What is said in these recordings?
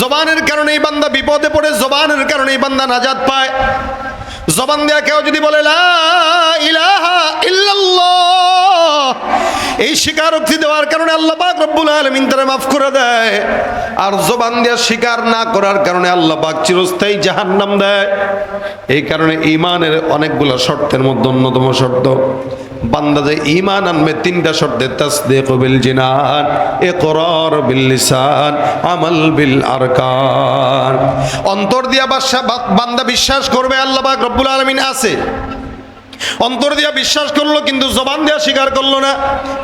জবানের কারণে এই বান্দা বিপদে পড়ে, জবানের কারণে এই বান্দা নাজাত পায়। জবান দেয়া কেউ যদি বলে এই স্বীকারোক্তি দেওয়ার কারণে আল্লাহ পাক রব্বুল আলামিন তারা মাফ করে দেয়। আর জবান দেয়া স্বীকার না করার কারণে আল্লাহ পাক চিরস্থায়ী জাহান্নাম দেয়। এই কারণে ইমানের অনেকগুলো শর্তের মধ্যে অন্যতম শর্ত। বান্দা যে ইমান আনবে, তিনটা শর্তে তাসদিক বিল জিনান, ইকরার বিল লিসান, আমাল বিল আরকান। অন্তর দিয়া বাদশা বান্দা বিশ্বাস করবে, আল্লাহ পাক রব্বুল আলামিন আছে। অন্তর দিয়া বিশ্বাস করল, কিন্তু জবান দিয়া স্বীকার করল না।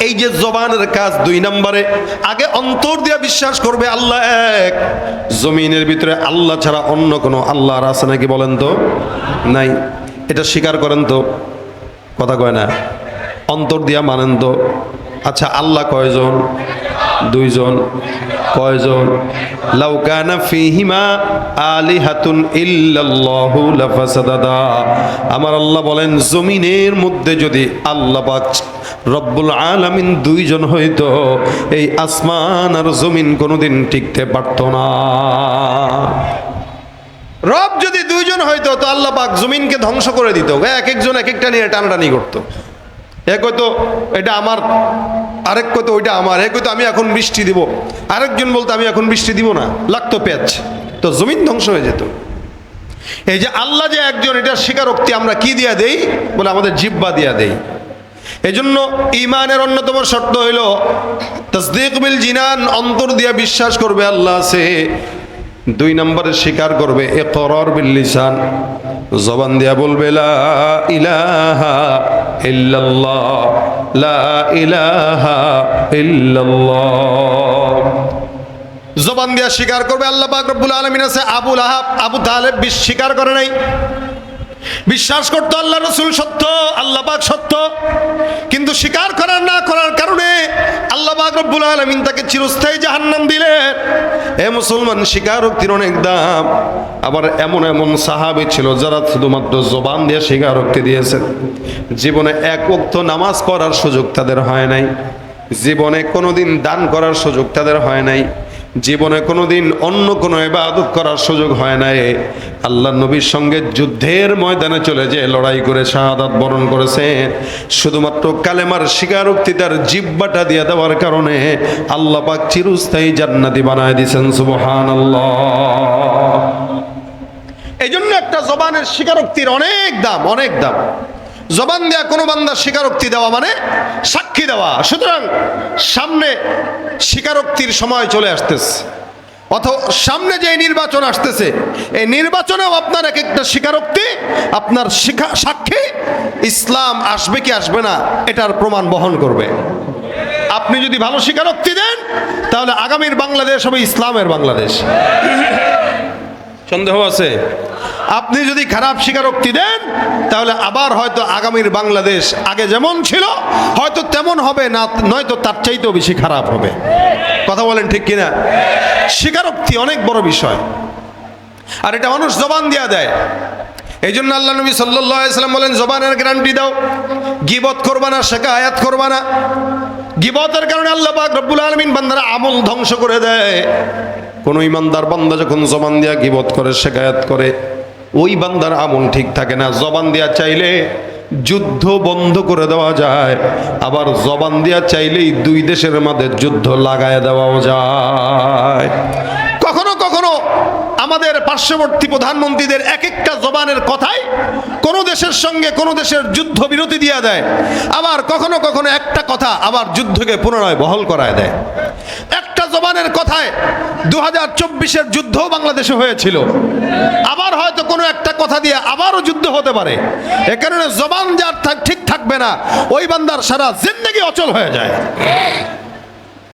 এই যে জবানের কাজ দুই নম্বরে, আগে অন্তর দিয়া বিশ্বাস করবে আল্লাহ এক, জমিনের ভিতরে আল্লাহ ছাড়া অন্য কোনো আল্লাহ আছে নাকি বলেন তো? নাই। এটা স্বীকার করেন তো? কথা কয় না। অন্তর দিয়া মানেন তো। আচ্ছা আল্লাহ কয়জন? দুইজন। কয়জন? লাউকানা ফিহিমা আলিহাতুন ইল্লাল্লাহু লাফাসাদাদা। আমার আল্লাহ বলেন, জমিনের মধ্যে যদি আল্লাহ পাক রব্বুল আলামিন দুইজন হইতো, এই আসমান আর জমিন কোনোদিন টিকতে পারতো না। রব যদি দুইজন হইতো, তো আল্লাহ পাক জমিনকে ধ্বংস করে দিত। এক একজন এক একটা নিয়ে টানাটানি করতো। এক হয়তো এটা আমার, আরেক কত ওইটা আমার এক হয়তো আমি এখন বৃষ্টি দিব। আরেকজন বলতো, আমি এখন বৃষ্টি দিব না, লাগতো পেঁয়াজ। তো জমিন ধ্বংস হয়ে যেত। এই যে আল্লাহ যে একজন এটা স্বীকারোক্তি আমরা কি দিয়া দেই? বলে আমাদের জিব্বা দিয়া দেই। এজন্য ইমানের অন্যতম শর্ত হইল, তসদিক বিল জিনান, অন্তর দিয়া বিশ্বাস করবে আল্লাহ আছে দুই নম্বরে স্বীকার করবে এ করর বিল লিসান। জবান দিয়া বলবে, লা ইলাহা ইল্লাল্লাহ ইলাহা ইল্লাল্লাহ। জবান দিয়া স্বীকার করবে আল্লাহ পাক রব্বুল আছে আবুল আহাব আবু তালেব স্বীকার করে নাই। বিশ্বাস করতো আল্লাহ রসুল সত্য, আল্লাহ পাক সত্য, কিন্তু স্বীকার করার না করার কারণে আল্লাহ পাক রব্বুল আলামিন তাকে চিরস্থায়ী জাহান্নাম দিলেন। এ মুসলমান স্বীকারোক্তির অনেক দাম। আবার এমন এমন সাহাবি ছিল যারা শুধুমাত্র জবান দিয়ে স্বীকারোক্তি দিয়েছেন। জীবনে এক ওক্ত নামাজ পড়ার সুযোগ তাদের হয় নাই। জীবনে কোনোদিন দান করার সুযোগ তাদের হয় নাই। জীবনে কোনোদিন অন্য কোনো ইবাদত করার সুযোগ হয় নাই। আল্লাহ নবীর সঙ্গে যুদ্ধের ময়দানে চলে যে লড়াই করে শাহাদাত বরণ করেছেন শুধুমাত্র কালেমার স্বীকারোক্তি তার জিব্বাটা দিয়ে দেওয়ার কারণে আল্লাহ পাক চিরস্থায়ী জান্নাতি বানায় দিয়েছেন সুবহান আল্লাহ এই জন্য একটা জবানের স্বীকারোক্তির অনেক দাম অনেক দাম। জবান দেয়া কোনো বান্দার স্বীকারোক্তি দেওয়া মানে সাক্ষী দেওয়া। সুতরাং সামনে স্বীকারোক্তির সময় চলে আসতেছে। অথ সামনে যে নির্বাচন আসতেছে, এই নির্বাচনেও আপনার এক একটা স্বীকারোক্তি, আপনার সাক্ষী, ইসলাম আসবে কি আসবে না, এটার প্রমাণ বহন করবে। আপনি যদি ভালো স্বীকারোক্তি দেন, তাহলে আগামীর বাংলাদেশ হবে ইসলামের বাংলাদেশ। সন্দেহ আছে? আপনি যদি খারাপ স্বীকারোক্তি দেন, তাহলে আবার হয়তো আগামীর বাংলাদেশ আগে যেমন ছিল, হয়তো তেমন হবে না, নয়তো তার চাইতেও বেশি খারাপ হবে। কথা বলেন ঠিক কিনা? স্বীকারোক্তি অনেক বড় বিষয়। আর এটা মানুষ জবান দিয়া দেয়। এই জন্য আল্লাহ নবী সাল্লাম বলেন, জবানের গ্যারান্টি দাও। গিবত করবা না শেখা আয়াত করবা না। গিবতের কারণে আল্লাহ রব্বুল আলমিন বান্দারা আমল ধ্বংস করে দেয়। কোনো ইমানদার বান্দা যখন জবান দিয়া গিবত করে, শেখায়াত করে ওই বান্দার আমল ঠিক থাকে না। জবান দিয়া চাইলে যুদ্ধ বন্ধ করে দেওয়া যায়। আবার জবান দিয়া চাইলেই দুই দেশের মাঝে যুদ্ধ লাগায় দেওয়াও যায়। কখনো কখনো আমাদের পার্শ্ববর্তী প্রধানমন্ত্রীদের এক একটা জবানের কথাই কোনো দেশের সঙ্গে কোনো দেশের যুদ্ধ বিরতি দিয়ে দেয়। আবার কখনো কখনো একটা কথা আবার যুদ্ধকে পুনরায় বহল করায় দেয়। একটা জবানের কথায় দু হাজার চব্বিশের যুদ্ধ বাংলাদেশে হয়েছিল। আবার হয়তো কোনো একটা কথা দিয়ে আবারও যুদ্ধ হতে পারে। এ কারণে জবান যার ঠিক থাকবে না, ওই বান্দার সারা জিন্দগি অচল হয়ে যায়।